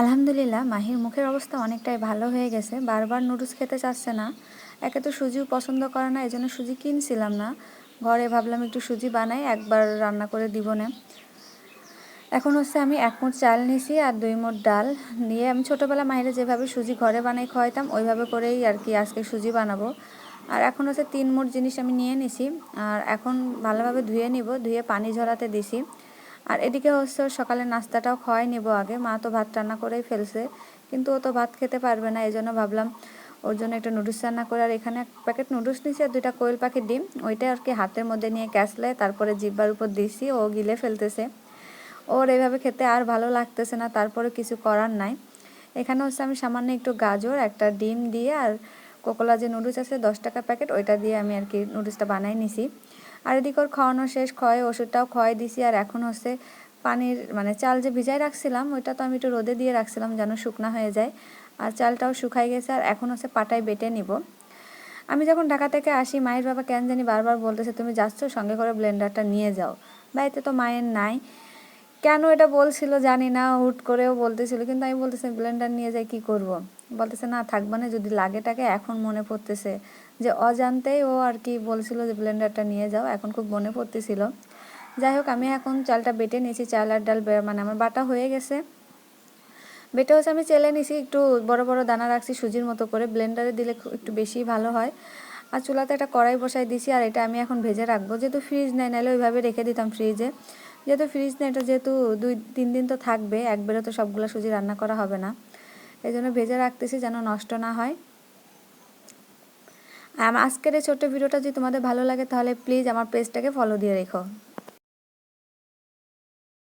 আলহামদুলিল্লাহ, মাহির মুখের অবস্থা অনেকটাই ভালো হয়ে গেছে। বারবার নুডলস খেতে চাচ্ছে না। একে তো সুজিও পছন্দ করে না এই জন্য সুজি কিনছিলাম না। ঘরে ভাবলাম একটু সুজি বানাই, একবার রান্না করে দিব না। এখন হচ্ছে আমি এক মুঠ চাল নিছি আর দুই মুঠ ডাল নিয়ে আমি ছোটোবেলা মাহিরে যেভাবে সুজি ঘরে বানাই খাওয়াইতাম, ওইভাবে করেই আর কি আজকে সুজি বানাবো। আর এখন হচ্ছে তিন মুঠ জিনিস আমি নিয়ে নিছি, আর এখন ভালোভাবে ধুয়ে নিব, ধুয়ে পানি ঝরাতে দিছি। আর এদিকে হচ্ছে সকালে নাস্তাটাও খাওয়াই নেব আগে। মা তো ভাত রান্না করেই ফেলছে, কিন্তু ও তো ভাত খেতে পারবে না এই জন্য ভাবলাম ওর জন্য একটা নুডলস রান্না করে। আর এখানে এক প্যাকেট নুডলস নিয়েছি আর দুইটা কোয়েল পাখি ডিম। ওইটাই আর কি হাতের মধ্যে নিয়ে ক্যাসলে তারপরে জিব্বার উপর দিছি, ও গিলে ফেলতেছে। ওর এইভাবে খেতে আর ভালো লাগতেছে না তারপরে কিছু করার নাই। এখানে হচ্ছে আমি সামান্য একটু গাজর, একটা ডিম দিয়ে আর কোকোলা যে নুডলস আছে, দশ টাকা প্যাকেট ওইটা দিয়ে আমি আর কি নুডলসটা বানাই নিছি। আর এদিকে ওর খাওয়ানো শেষ খয় ওষুধটাও খয় দিছি। আর এখন হচ্ছে পানির মানে চাল যে ভিজাই রাখছিলাম, ওইটা তো আমি একটু রোদে দিয়ে রাখছিলাম যেন শুকনা হয়ে যায়। আর চালটাও শুকাই গেছে আর এখন হচ্ছে পাটায় বেটে নিব। আমি যখন ঢাকা থেকে আসি, মায়ের বাবা কেন জানি বারবার বলতেছে, তুমি যাচ্ছ, সঙ্গে করে ব্লেন্ডারটা নিয়ে যাও। বাড়িতে তো মায়ের নাই। কেন এটা বলছিল জানি না, হুট করেও বলতেছিল। কিন্তু আমি বলতেছি, ব্লেন্ডার নিয়ে যাই, কি করব। বলতেছে, না, থাকবে না। যদি লাগে টাকে এখন মনে পড়তেছে যে, অজান্তেই ও আর কি বলছিল যে, ব্লেন্ডারটা নিয়ে যাও। এখন খুব মনে পড়তেছিল। যাই হোক, আমি এখন চালটা বেটে নিয়েছি, চাল আর ডাল মানে আমার বাটা হয়ে গেছে। বেটে হচ্ছে, আমি চেলে নিছি একটু বড় বড় দানা রাখছি সুজির মতো করে। ব্লেন্ডারে দিলে একটু বেশি ভালো হয়। আর চুলাতে একটা কড়াই বসাই দিছি আর এটা আমি এখন ভেজে রাখব। যেহেতু ফ্রিজ নেই নাহলে ওইভাবে রেখে দিতাম ফ্রিজে। যেহেতু ফ্রিজ নেই এটা যেহেতু দুই, তিন দিন তো থাকবে, একবারে তো সবগুলো সুজি রান্না করা হবে না। এই জন্য ভেজে রাখতেছি যেন নষ্ট না হয়। আজকের এই ছোট্ট ভিডিওটা যদি তোমাদের ভালো লাগে তাহলে প্লিজ আমার পেজটাকে ফলো দিয়ে রেখো।